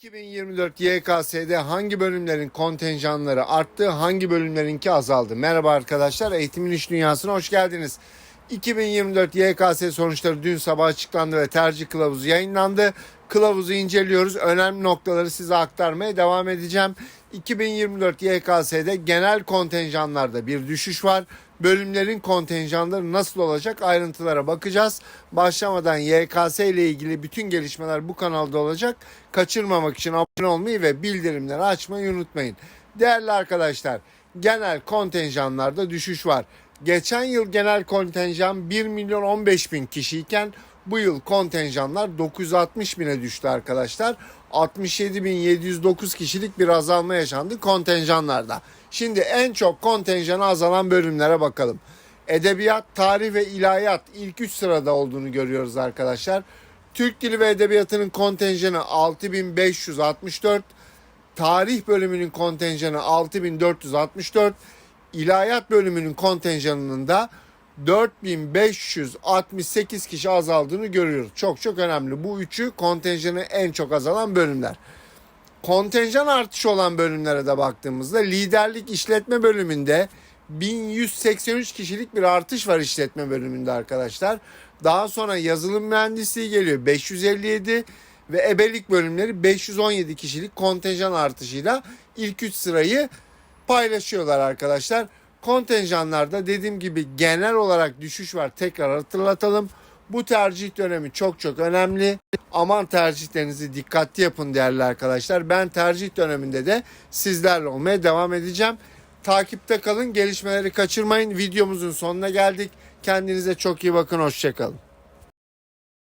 2024 YKS'de hangi bölümlerin kontenjanları arttı, hangi bölümlerinki azaldı? Merhaba arkadaşlar, Eğitimin İş Dünyası'na hoş geldiniz. 2024 YKS sonuçları dün sabah açıklandı ve tercih kılavuzu yayınlandı. Kılavuzu inceliyoruz. Önemli noktaları size aktarmaya devam edeceğim. 2024 YKS'de genel kontenjanlarda bir düşüş var. Bölümlerin kontenjanları nasıl olacak ayrıntılara bakacağız. Başlamadan YKS ile ilgili bütün gelişmeler bu kanalda olacak. Kaçırmamak için abone olmayı ve bildirimleri açmayı unutmayın. Değerli arkadaşlar, genel kontenjanlarda düşüş var. Geçen yıl genel kontenjan 1 milyon 15 bin kişiyken bu yıl kontenjanlar 960 bine düştü arkadaşlar. 67.709 kişilik bir azalma yaşandı kontenjanlarda. Şimdi en çok kontenjanı azalan bölümlere bakalım. Edebiyat, tarih ve ilahiyat ilk 3 sırada olduğunu görüyoruz arkadaşlar. Türk Dili ve Edebiyatı'nın kontenjanı 6564, tarih bölümünün kontenjanı 6464, ilahiyat bölümünün kontenjanının da 4568 kişi azaldığını görüyoruz. Çok çok önemli. Bu üçü kontenjanı en çok azalan bölümler. Kontenjan artışı olan bölümlere de baktığımızda liderlik işletme bölümünde 1183 kişilik bir artış var işletme bölümünde arkadaşlar. Daha sonra yazılım mühendisliği geliyor 557 ve ebelik bölümleri 517 kişilik kontenjan artışıyla ilk 3 sırayı paylaşıyorlar arkadaşlar. Kontenjanlarda dediğim gibi genel olarak düşüş var. Tekrar hatırlatalım. Bu tercih dönemi çok çok önemli. Aman tercihlerinizi dikkatli yapın değerli arkadaşlar. Ben tercih döneminde de sizlerle olmaya devam edeceğim. Takipte kalın, gelişmeleri kaçırmayın. Videomuzun sonuna geldik. Kendinize çok iyi bakın, hoşçakalın.